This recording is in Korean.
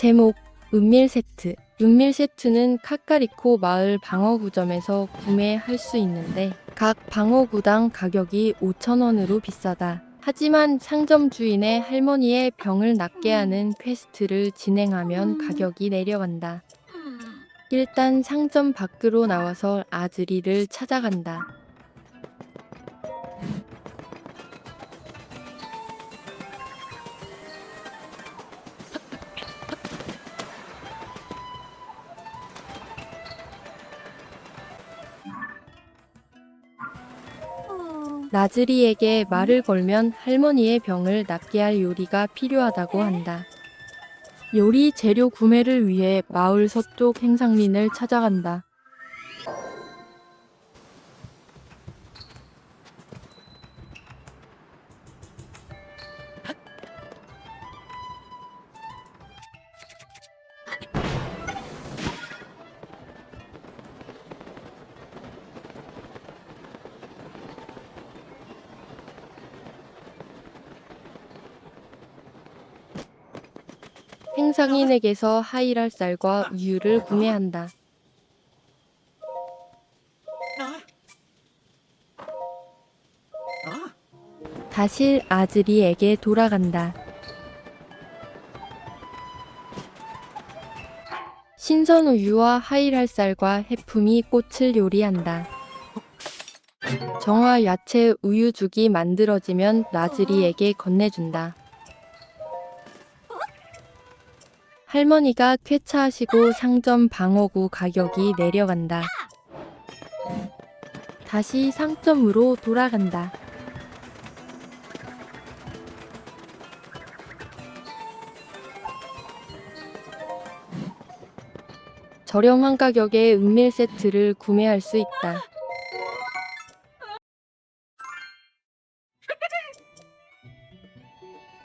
제목 은밀 세트 은밀 세트는 카카리코 마을 방어구점에서 구매할 수 있는데 각 방어구당 가격이 5,000원으로 비싸다. 하지만 상점 주인의 할머니의 병을 낫게 하는 퀘스트를 진행하면 가격이 내려간다. 일단 상점 밖으로 나와서 아즈리를 찾아간다. 나즈리에게 말을 걸면 할머니의 병을 낫게 할 요리가 필요하다고 한다. 요리 재료 구매를 위해 마을 서쪽 행상린을 찾아간다. 행상인에게서 하이랄 쌀과 우유를 구매한다. 다시 아즈리에게 돌아간다. 신선 우유와 하이랄 쌀과 해품이 꽃을 요리한다. 정화 야채 우유죽이 만들어지면 나즈리에게 건네준다. 할머니가 쾌차하시고 상점 방어구 가격이 내려간다. 다시 상점으로 돌아간다. 저렴한 가격에 은밀 세트를 구매할 수 있다.